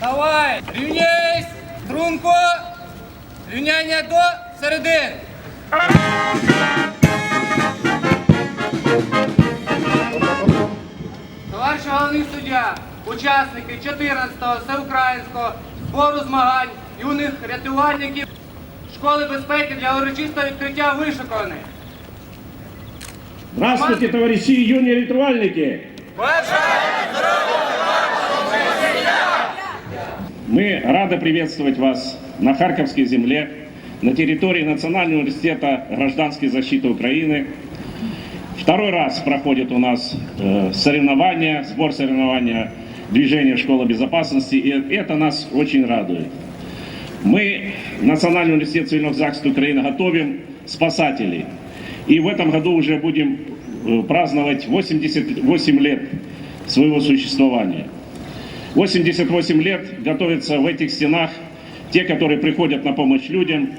Давай, рівняйсь, струнко, рівняння до середини. Товариш головний суддя, учасники 14-го всеукраїнського збору змагань юних рятувальників школи безпеки для урочистого відкриття вишуканих. Здравствуйте, товарищи юные ритуальники! Мы рады приветствовать вас на Харьковской земле, на территории Национального университета гражданской защиты Украины. Второй раз проходит у нас э, соревнования, сбор соревнования движения Школа безопасности, и это нас очень радует. Мы, Национальный университет цивильного захиста Украины, готовим спасателей. И в этом году уже будем э, праздновать 88 лет своего существования. 88 лет готовятся в этих стенах те, которые приходят на помощь людям,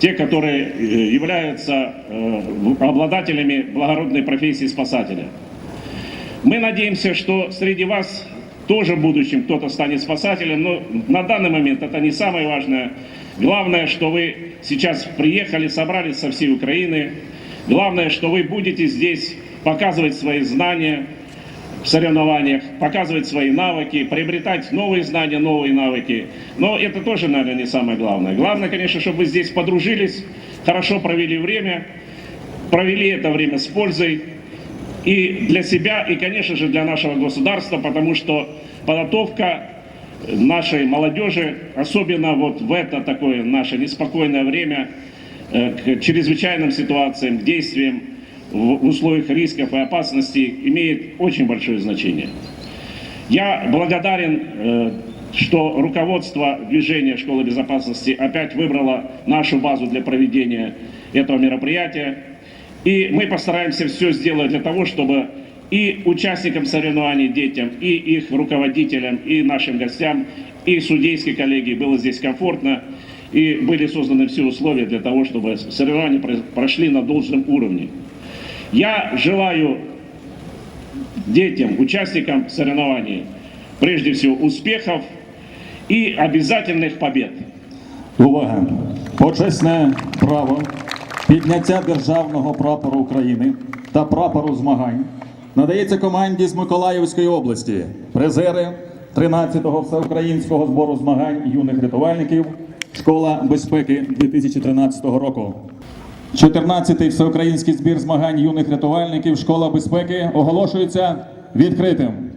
те, которые э, являются э, обладателями благородной профессии спасателя. Мы надеемся, что среди вас тоже в будущем кто-то станет спасателем, но на данный момент это не самое важное. Главное, что вы сейчас приехали, собрались со всей Украины. Главное, что вы будете здесь показывать свои знания в соревнованиях, показывать свои навыки, приобретать новые знания, новые навыки. Но это тоже, наверное, не самое главное. Главное, конечно, чтобы вы здесь подружились, хорошо провели время, провели это время с пользой, и для себя, и, конечно же, для нашего государства, потому что подготовка нашей молодежи, особенно вот в это такое наше неспокойное время, к чрезвычайным ситуациям, к действиям в условиях рисков и опасностей, имеет очень большое значение. Я благодарен, э, что руководство движения Школы безопасности опять выбрало нашу базу для проведения этого мероприятия. И мы постараемся все сделать для того, чтобы и участникам соревнований, детям, и их руководителям, и нашим гостям, и судейской коллегии было здесь комфортно, и были созданы все условия для того, чтобы соревнования про- прошли на должном уровне. Я желаю детям, участникам соревнований, прежде всего успехов и обязательных побед. Увага! Почесне право підняття державного прапору України та прапору змагань надається команді з Миколаївської області, призери 13-го всеукраїнського збору змагань юних рятувальників Школа безпеки 2013 року. 14-й всеукраїнський збір змагань юних рятувальників Школа безпеки оголошується відкритим.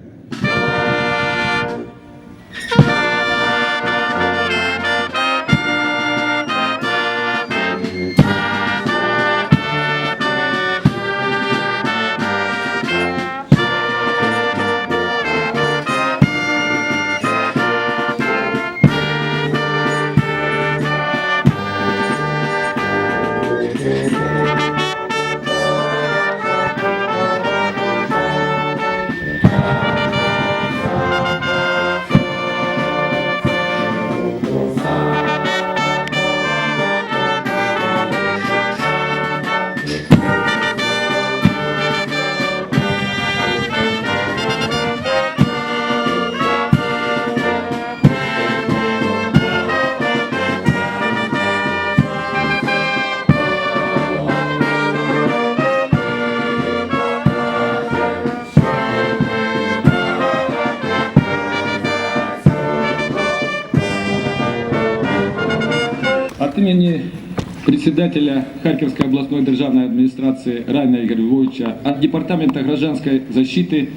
Председателя Харьковской областной державной администрации Райна Игоря Львовича, от Департамента гражданской защиты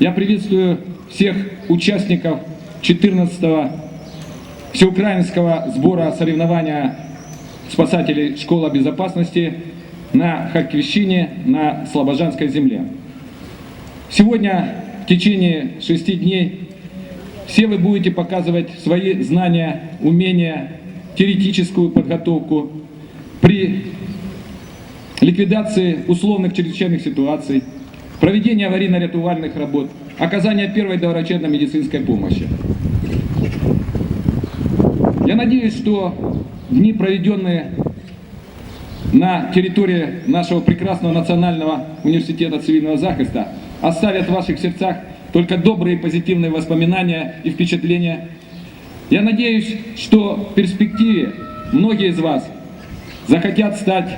я приветствую всех участников 14-го всеукраинского сбора соревнования спасателей Школа безопасности на Харьковщине, на Слобожанской земле. Сегодня в течение шести дней все вы будете показывать свои знания, умения, теоретическую подготовку при ликвидации условных чрезвычайных ситуаций, проведении аварийно-рятувальных работ, оказания первой доврачебно-медицинской помощи. Я надеюсь, что дни, проведенные на территории нашего прекрасного Национального университета цивильного захиста оставят в ваших сердцах только добрые и позитивные воспоминания и впечатления. Я надеюсь, что в перспективе многие из вас захотят стать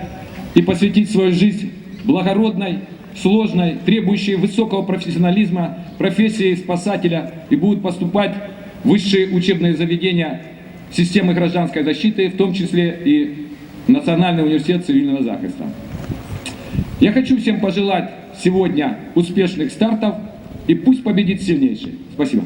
и посвятить свою жизнь благородной, сложной, требующей высокого профессионализма профессии спасателя и будут поступать в высшие учебные заведения системы гражданской защиты, в том числе и Национальный университет цивильного захиста. Я хочу всем пожелать сегодня успешных стартов и пусть победит сильнейший. Спасибо.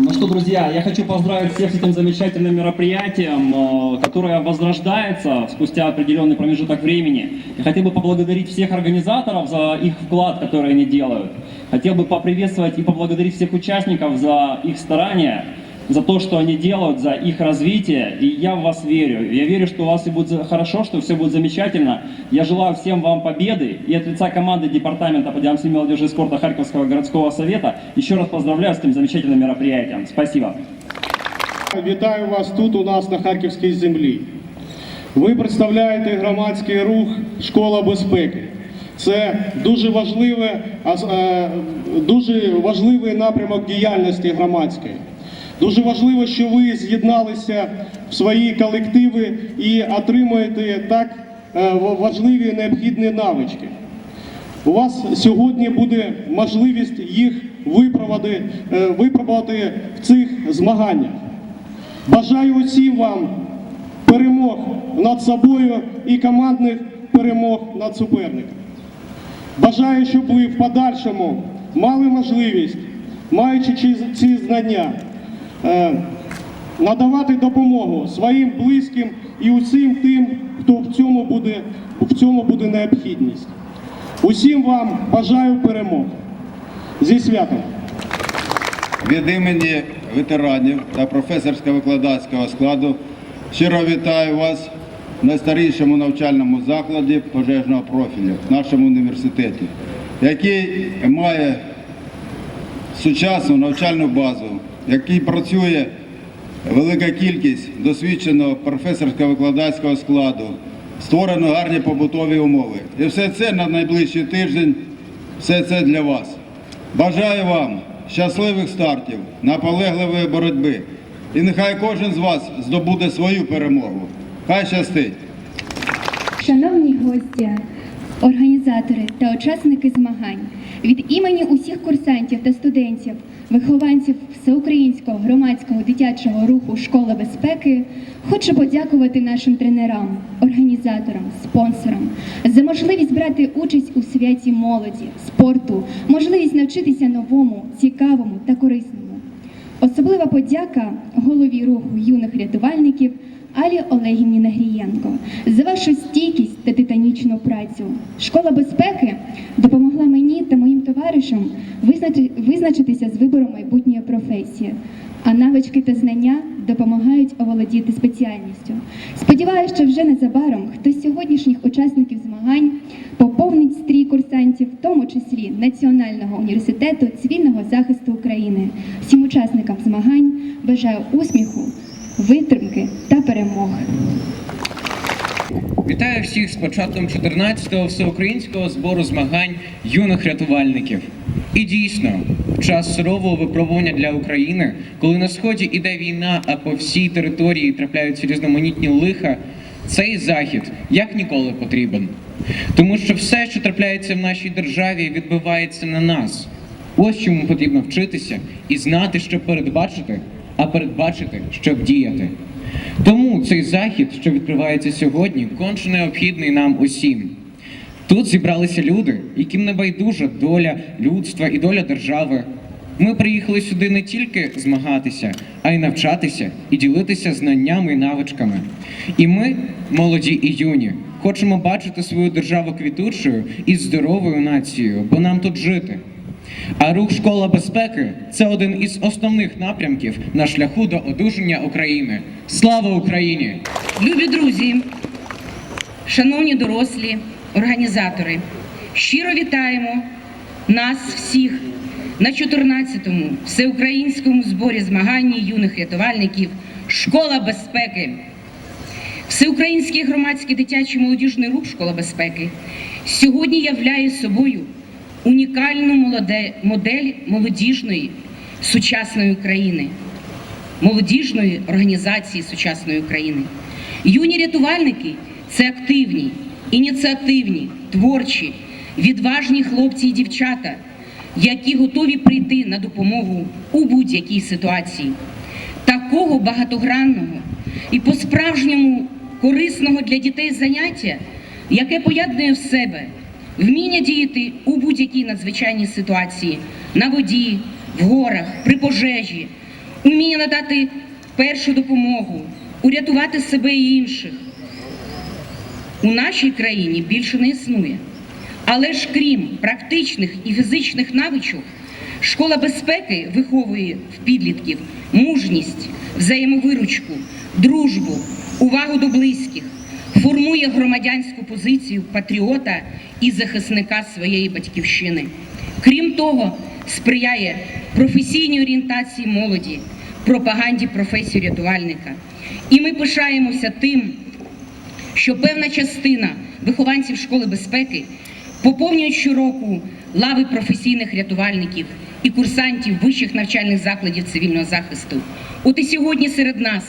Ну что, друзья, я хочу поздравить всех с этим замечательным мероприятием, э, которое возрождается спустя определенный промежуток времени. Я хотел бы поблагодарить всех организаторов за их вклад, который они делают. Хотел бы поприветствовать и поблагодарить всех участников за их старания, за то, что они делают, за их развитие. И я в вас верю. Я верю, что у вас все будет за- хорошо, что все будет замечательно. Я желаю всем вам победы. И от лица команды Департамента по делам семьи, молодежи и спорта Харьковского городского совета еще раз поздравляю с этим замечательным мероприятием. Спасибо. Вітаю вас тут, у нас на Харківській землі. Ви представляєте громадський рух Школа безпеки. Це дуже важливе, а з- е, дуже важливий напрямок діяльності громадської. Дуже важливо, що ви з'єдналися в свої колективи і отримуєте так е, важливі необхідні навички. У вас сьогодні буде можливість їх випробувати, е, випробувати в цих змаганнях. Бажаю усім вам перемог над собою і командних перемог над суперником. Бажаю, щоб ви в подальшому мали можливість, маючи ці- знання, надавати допомогу своїм близьким і усім тим, хто в цьому буде, в цьому буде необхідність. Усім вам бажаю перемог. Зі святом! Від імені ветеранів та професорсько-викладацького складу щиро вітаю вас в найстарішому навчальному закладі пожежного профілю в нашому університеті, який має сучасну навчальну базу, який працює велика кількість досвідченого професорсько-викладацького складу, створено гарні побутові умови. І все це на найближчий тиждень, все це для вас. Бажаю вам щасливих стартів, наполегливої боротьби. І нехай кожен з вас здобуде свою перемогу. Хай щастить! Шановні гості, організатори та учасники змагань, від імені усіх курсантів та студентів, вихованців всеукраїнського громадського дитячого руху Школа безпеки, хочу подякувати нашим тренерам, організаторам, спонсорам за можливість брати участь у святі молоді, спорту, можливість навчитися новому, цікавому та корисному. Особлива подяка голові руху юних рятувальників Алі Олегівні Нагрієнко за вашу стійкість та титанічну працю. Школа безпеки допомогла мені та моїм товаришам визначи- визначитися з вибором майбутньої професії, а навички та знання допомагають оволодіти спеціальністю. Сподіваюся, що вже незабаром хтось з сьогоднішніх учасників змагань поповнить стрій курсантів, в тому числі Національного університету цивільного захисту України. Всім учасникам змагань бажаю успіху, витримки та перемог. Вітаю всіх з початком 14-го всеукраїнського збору змагань юних рятувальників. І дійсно, в час сурового випробування для України, коли на сході іде війна, а по всій території трапляються різноманітні лиха, цей захід як ніколи потрібен. Тому що все, що трапляється в нашій державі, відбивається на нас. Ось чому потрібно вчитися і знати, щоб передбачити, а передбачити, щоб діяти. Тому цей захід, що відкривається сьогодні, конче необхідний нам усім. Тут зібралися люди, яким не байдужа доля людства і доля держави. Ми приїхали сюди не тільки змагатися, а й навчатися і ділитися знаннями і навичками. І ми, молоді і юні, хочемо бачити свою державу квітучою і здоровою нацією, бо нам тут жити. А рух школа безпеки це один із основних напрямків на шляху до одужання України. Слава Україні! Любі друзі, шановні дорослі, організатори, щиро вітаємо нас всіх на 14-му всеукраїнському зборі змагань юних рятувальників Школа безпеки. Всеукраїнський громадський дитячий молодіжний рух Школа безпеки сьогодні являє собою унікальну модель молодіжної сучасної України, молодіжної організації сучасної України. Юні рятувальники це активні, ініціативні, творчі, відважні хлопці і дівчата, які готові прийти на допомогу у будь-якій ситуації. Такого багатогранного і по-справжньому корисного для дітей заняття, яке поєднує в себе вміння діяти у будь-якій надзвичайній ситуації на воді, в горах, при пожежі, уміння надати першу допомогу, урятувати себе і інших. У нашій країні більше не існує. Але ж крім практичних і фізичних навичок, школа безпеки виховує в підлітків мужність, взаємовиручку, дружбу, увагу до близьких, формує громадянську позицію патріота і захисника своєї батьківщини. Крім того, сприяє професійній орієнтації молоді, пропаганді професії рятувальника. І ми пишаємося тим, що певна частина вихованців школи безпеки поповнюють щороку лави професійних рятувальників і курсантів вищих навчальних закладів цивільного захисту. От і сьогодні серед нас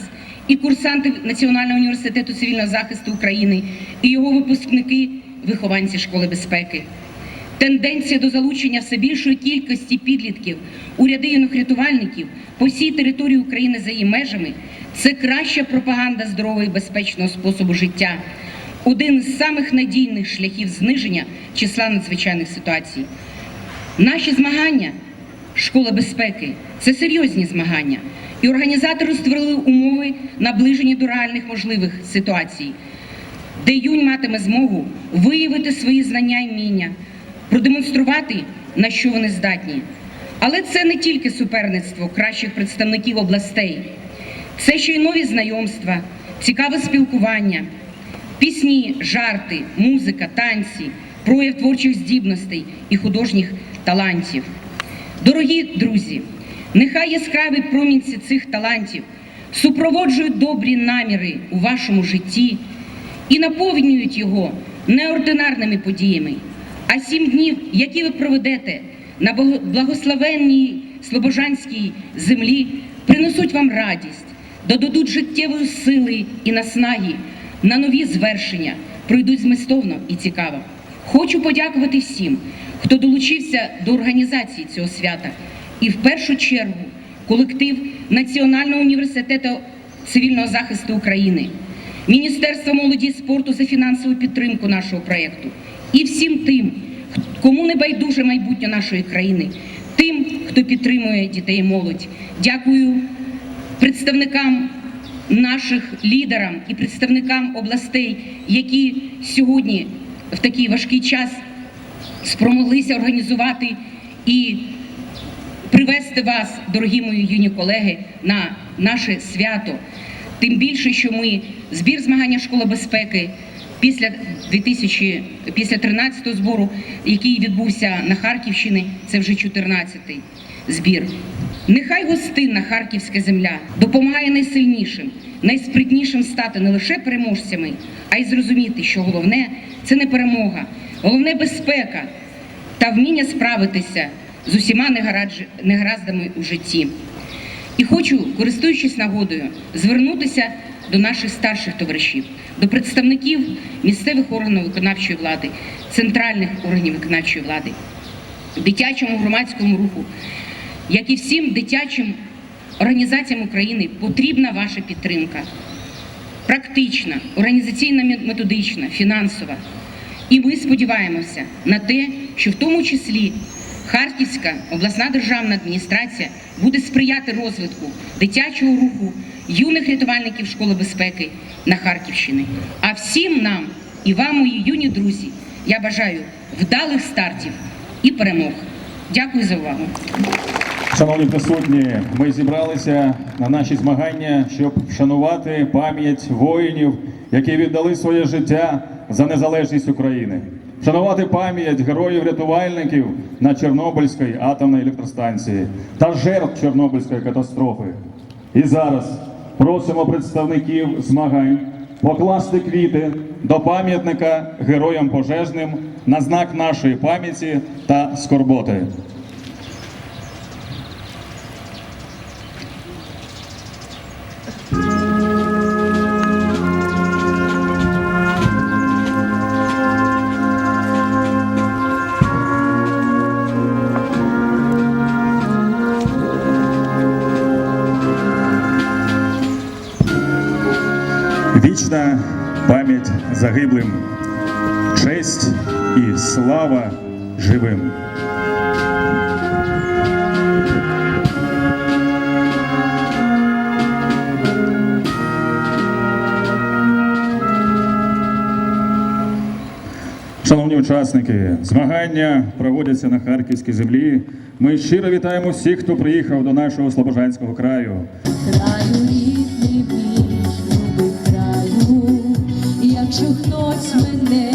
і курсанти Національного університету цивільного захисту України, і його випускники, вихованці школи безпеки. Тенденція до залучення все більшої кількості підлітків у ряди по всій території України за її межами це краща пропаганда здорового і безпечного способу життя, один із самих надійних шляхів зниження числа надзвичайних ситуацій. Наші змагання школа безпеки це серйозні змагання, і організатори створили умови, наближені до реальних можливих ситуацій де юнь матиме змогу виявити свої знання і вміння, продемонструвати, на що вони здатні. Але це не тільки суперництво кращих представників областей, це ще й нові знайомства, цікаве спілкування, пісні, жарти, музика, танці, прояв творчих здібностей і художніх талантів. Дорогі друзі, нехай яскраві промінці цих талантів супроводжують добрі наміри у вашому житті і наповнюють його неординарними подіями. А сім днів, які ви проведете на благословенній слобожанській землі, принесуть вам радість, додадуть життєвої сили і наснаги на нові звершення, пройдуть змістовно і цікаво. Хочу подякувати всім, хто долучився до організації цього свята, і в першу чергу колектив Національного університету цивільного захисту України. Міністерство молоді і спорту за фінансову підтримку нашого проєкту і всім тим, кому не байдуже майбутнє нашої країни, тим, хто підтримує дітей і молодь. Дякую представникам наших лідерам і представникам областей, які сьогодні в такий важкий час спромоглися організувати і привести вас, дорогі мої юні колеги, на наше свято. Тим більше, що ми збір змагання школа безпеки після 2000, після 13-го збору, який відбувся на Харківщині, це вже 14-й збір. Нехай гостинна харківська земля допомагає найсильнішим, найспритнішим стати не лише переможцями, а й зрозуміти, що головне це не перемога, головне безпека та вміння справитися з усіма негараздами у житті. І хочу, користуючись нагодою, звернутися до наших старших товаришів, до представників місцевих органів виконавчої влади, центральних органів виконавчої влади, дитячому громадському руху, як і всім дитячим організаціям України, потрібна ваша підтримка. Практична, організаційна методична, фінансова. І ми сподіваємося на те, що в тому числі Харківська обласна державна адміністрація буде сприяти розвитку дитячого руху, юних рятувальників школи безпеки на Харківщині. А всім нам і вам, мої юні друзі, я бажаю вдалих стартів і перемог. Дякую за увагу. Шановні присутні, ми зібралися на наші змагання, щоб вшанувати пам'ять воїнів, які віддали своє життя за незалежність України шанувати пам'ять героїв-рятувальників на Чорнобильській атомній електростанції та жертв Чорнобильської катастрофи. І зараз просимо представників змагань покласти квіти до пам'ятника героям пожежним на знак нашої пам'яті та скорботи. пам'ять загиблим, честь і слава живим. Шановні учасники, змагання проводяться на харківській землі. Ми щиро вітаємо всіх, хто приїхав до нашого Слобожанського краю. чи хтось мене.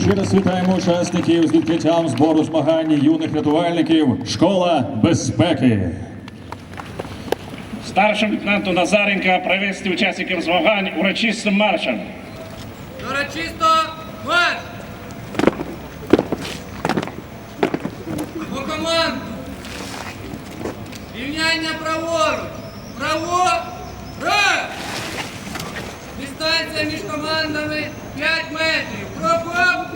і ще раз вітаємо учасників з відкриттям збору змагань юних рятувальників. Школа безпеки. Старшому лейтенанту Назаренка привести учасників змагань урочистим маршем. Урочисто марш! По команду. Рівняння праворуч. Право. Право. Дистанція між командами. 5 метрів. Пропав!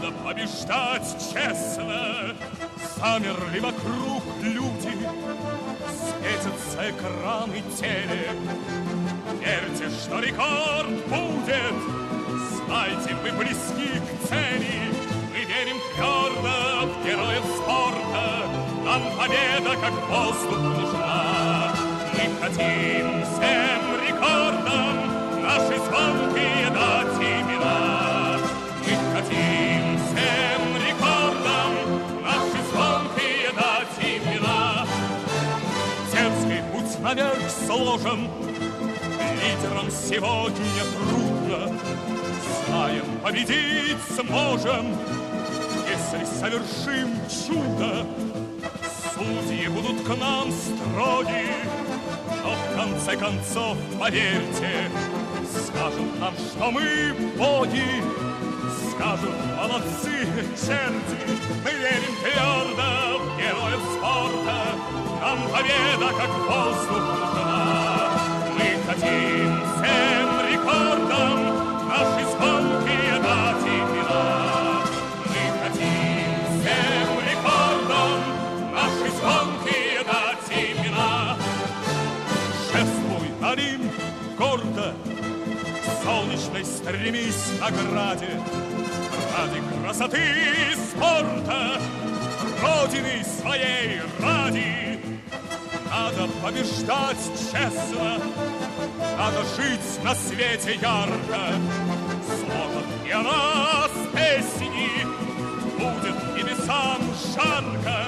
Надо побеждать честно. Замерли вокруг люди, светятся экраны телек. Верьте, что рекорд будет, знайте, вы близки к цели. Мы верим твердо в героев спорта, нам победа как воздух нужна. Мы хотим всем рекордам наши звонкие дать имена. Наверх сложен, Лидерам сегодня трудно, Знаем, победить сможем, Если совершим чудо. Судьи будут к нам строги, Но в конце концов, поверьте, Скажут нам, что мы боги, Скажут, молодцы, черти, Мы верим твердо героев спорта, Нам победа, как воздух, нужна. Мы хотим всем рекордам Наши звонкие дать имена. Мы хотим всем рекордам Наши звонкие дать имена. Шествуй, Олимп, гордо, к солнечной стремись награде. Ради красоты и спорта, Родины своей ради. Надо побеждать честно, надо жить на свете ярко. Слоган и о нас песни будет небесам жарко.